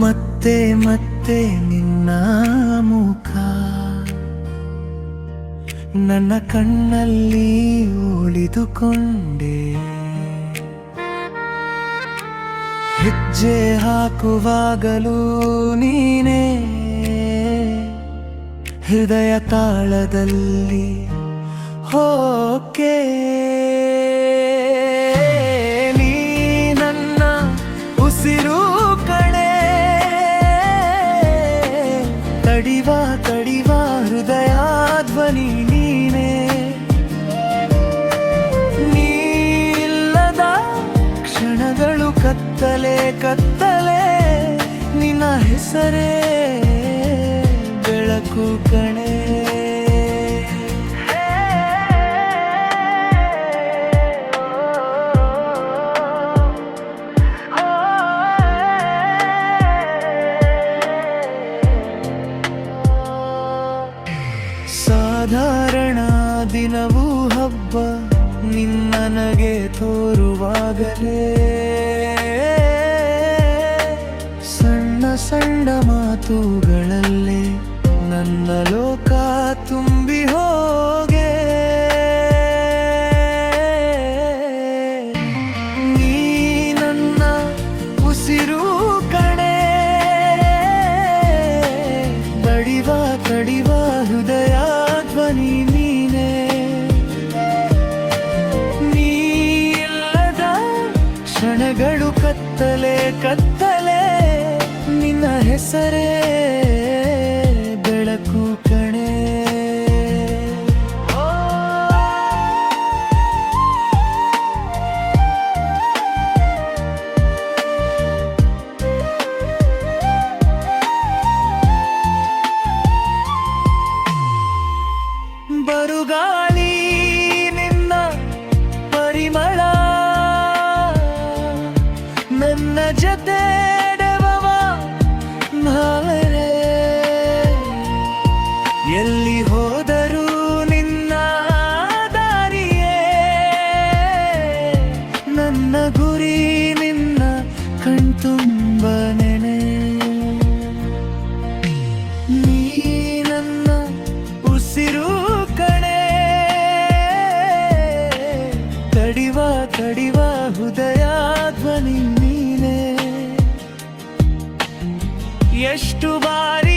ಮತ್ತೆ ಮತ್ತೆ ನಿನ್ನ ಮುಖ. ನನ್ನ ಕಣ್ಣಲ್ಲಿ ಉಳಿದುಕೊಂಡೆ ಹೆಜ್ಜೆ ಹಾಕುವಾಗಲೂ ನೀನೇ. ಹೃದಯ ತಾಳದಲ್ಲಿ ಹೋಕೆ. ತಡಿವ ಹೃದಯ ಧ್ವನಿ ನೀನೇ. ನೀಲ್ಲದ ಕ್ಷಣಗಳು ಕತ್ತಲೆ ಕತ್ತಲೆ ನಿನ್ನ ಹೆಸರೇ. ಸಾಧಾರಣ ದಿನವೂ ಹಬ್ಬ ನಿನ್ನನಗೆ ತೋರುವಾಗಲೇ. ಸಣ್ಣ ಸಣ್ಣ ಮಾತುಗಳಲ್ಲೇ ನನ್ನ ಲೋಕ ತುಂಬಿ ಕತ್ತಲೆ ಕತ್ತಲೆ ನಿನ್ನ ಹೆಸರೇ. ಹುದ ಭಾವನೆ ಎಲ್ಲಿ ಹೋದರೂ ನಿನ್ನ ದಾರಿಯೇ ನನ್ನ ಗುರಿ ನಿನ್ನ ತಡಿವ ತಡಿವ ಹೃದಯ ಎಷ್ಟು ಬಾರಿ